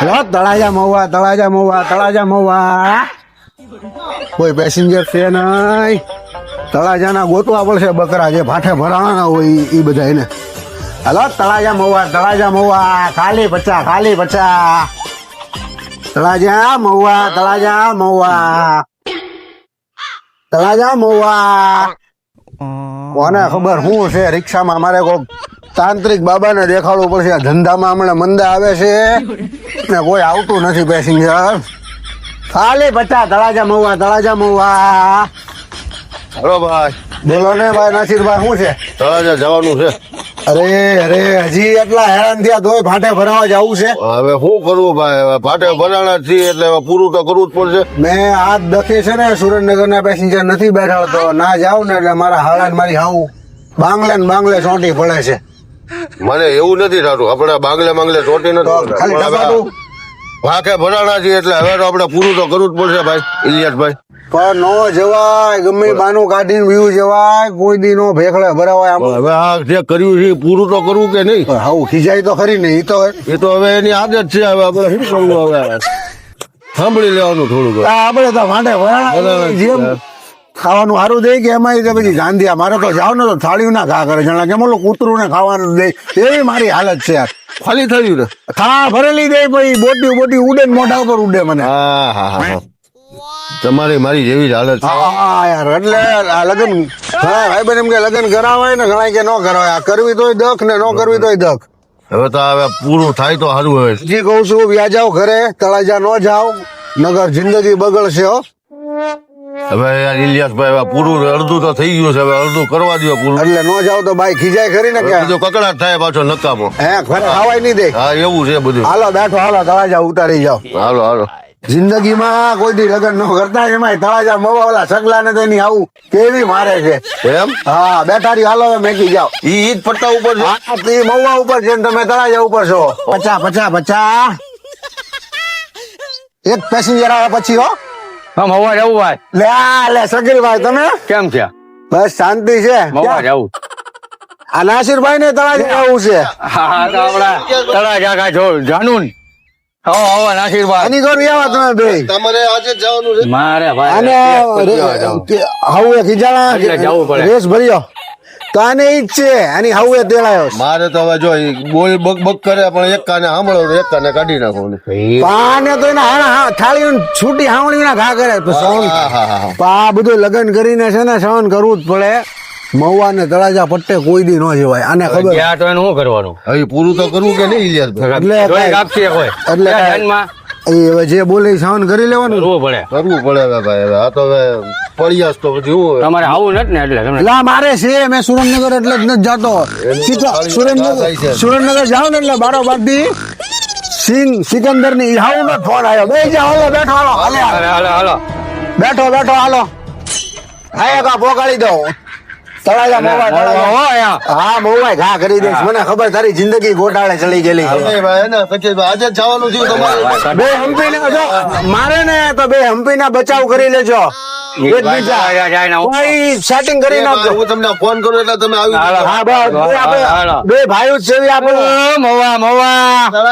Hello Talaja Mahuva Talaja Mahuva Talaja Mahuva. કોઈ passenger છે નહીં. તળાજાના ગોતવા પડશે બકરા જે ભાઠે ભરાવાના હોય એ બધા એને. હલો તળાજા મહુવા તળાજા મહુવા, ખાલી પચા ખાલી પચા તળાજા મહુવા તળાજા મહુવા. તળાજા મહુવા. કોને ખબર શું છે, રિક્ષામાં મારે કોક તાંત્રિક બાબાને દેખાડવું પડશે. આ ધંધામાં હમણાં મંદા આવે છે. ને કોઈ આવતું નથી પેસેન્જર ખાલી બચ્ચા તળાજા મહુવા તળાજા મહુવા. હલો ભાઈ. બોલો ને ભાઈ નાસિરભાઈ શું છે? તળાજા જવાનું છે. અરે અરે હજી એટલા હેરાન થયા તોય ફાટે ભરાવા જવું છે. હવે શું કરવું ભાઈ? પાટે બનાના છીએ એટલે પૂરું તો કરવું જ પડશે. મેં આજ દખે છે ને સુરેન્દ્રનગરના પેસેન્જર નથી બેઠાડતો ના જાવ ને એટલે મારા હાડા મારી હાવું બાંગલે ને બાંગલે ચોંટી પડે છે. મને એવું નથી થતું. આપણે બાંગલે બાંગલે ચોટી નથી વાંકે ભરાણા છીએ એટલે હવે તો આપણે પૂરું તો કરવું જ પડશે ભાઈ ઇલિયાસભાઈ. પણ નો જવાય ગમે બાનું કાઢીને વ્યૂ જવાય કોઈ દી નો ભેખડે ભરાવાય આમ. હવે આ જે કર્યું છે પૂરું તો કરવું કે નહીં? હાઉ ખીજાય તો ખરી નહીં એ તો એ તો હવે એની આદત છે હવે આપણે શું કરવું હવે? સાંભળી લેવાનું થોડુંક. આપણે તો વાંઢે ભરાણા જેમ ખાવાનું સારું દે કે એમાં તો પછી ગાંધી મારે તો જાવ ને તો થાળીઓ ના ખા કરે. જાણે કેમ ઓલું કૂતરું ને ખાવાનું દે. એવી મારી હાલત છે યાર. ખાલી થયું ખા ભરેલી દે પછી બોટી બોટી ઉડે ને મોઢા ઉપર ઉડે મને. હા હા હા હા. તમારી મારી જેવી જ હાલત હા યાર એટલે આ લગન હા ભાઈ બેન એમ કે લગન કરાવાય ને ઘણા કે ન કરાવાય. આ કરવી તોય દખ ને ન કરવી તોય દખ. હવે તો હવે પૂરું થાય તો સારું હવે જી કહું છું વ્યાજાવ ઘરે તળાજા ન જાવ નગર જિંદગી બગડશે હો. હવે ઇલિયાસભાઈ હવે પૂરું અડધું તો થઈ ગયું છે હવે અડધું કરવા દો પૂરું. એટલે ન જાઓ તો બાઈ ખીજાય ખરી ને કે જો કકડાટ થાય પાછો નકામો. હે ઘરે ખાવાય નહીં દે. હા એવું છે બધું. હાલો બેઠો હાલો તળાજા ઉતારી જાવ હાલો હાલો. જિંદગીમાં કોઈ દી લગન ન કરતા એમાં તળાજા મવા સગલા ને તેની આવું કેવી મારે છે. એમ? હા બેઠા રહ્યો હાલો મેકી જાઓ. ઈ ઈજ પટ્ટા ઉપર છે? મવા ઉપર છે તમે તળાજા ઉપર છો. પચા પચા પચા. એક પેસેન્જર આવે પછી હો. હા હવા જવું ભાઈ. લે લે સગીરભાઈ તમે? કેમ છે? બસ શાંતિ છે. મવા જવું આ નાસિરભાઈ ને તળા આવું છે. હા તો આપડા તળા જાગા જો જાનું ને હો હો નાસિરભાઈ. એની તમે બે. તમારે આજે જ જવાનું છે? મારે જવું. રેસ ભર્યો. તો આને ઈ જ છે? આની હવે તેડાયો છે. મારે તો હવે જો ઈ બોલ બક બક કરે પણ એક કાને સાંભળો તો એક કાને કાઢી નાખો ને. પાને તો એના હાણા હા થાળી છૂટી હાવણી ના ઘા કરે તો સહન હા, હા, હા, હા. પા બધું લગ્ન કરીને છે ને સહન કરવું જ પડે. મહુવા ને તળાજા પટ્ટે કોઈ દી ન જવાય. આને ખબર ગયા તો એનું શું કરવાનું? હવે ઈ પૂરું તો કરવું કે નહીં ઇલિયાસભાઈ એટલે કાંઈ- કાપશે કોઈ. એટલે કાંઈ- ધ્યાનમાં? હવે જે બોલે સહન કરી લેવાનું. કરવું પડે. કરવું પડે હવે ભાઈ હવે આ તો હવે પડિયાસ તો પછી હું તમારે આવું નથી ને એટલે તમને લા મારે છે મેં સુરેન્દ્રનગર એટલે જ નથી જતો. સુરેન્દ્રનગર છે. સુરેન્દ્રનગર જાવ ને એટલે બારો થી સિંગ સિકંદરની હાઉ નો ફોન આવ્યો. બે જા હાલો બેઠો હાલો હાલે હાલો. બેઠો બેઠો હાલો. હા કા પોકાળી દો. તળાજા મોવા તળાજા. હો હા મોવાય ઘા કરી દઈશ. મને ખબર તારી જિંદગી ગોટાળે ચડી ગયેલી. ભાઈ આજે જવાનું થયું તમારે. બે હમ્પી ને જો મારે ને તો બે હમ્પી ના બચાવ કરી લેજો. સેટિંગ કરી નાખજો. હું તમને ફોન કરું એટલે તમે આવી હા બસ. બે ભાઈઓ જ છે આપણે મવા મવા.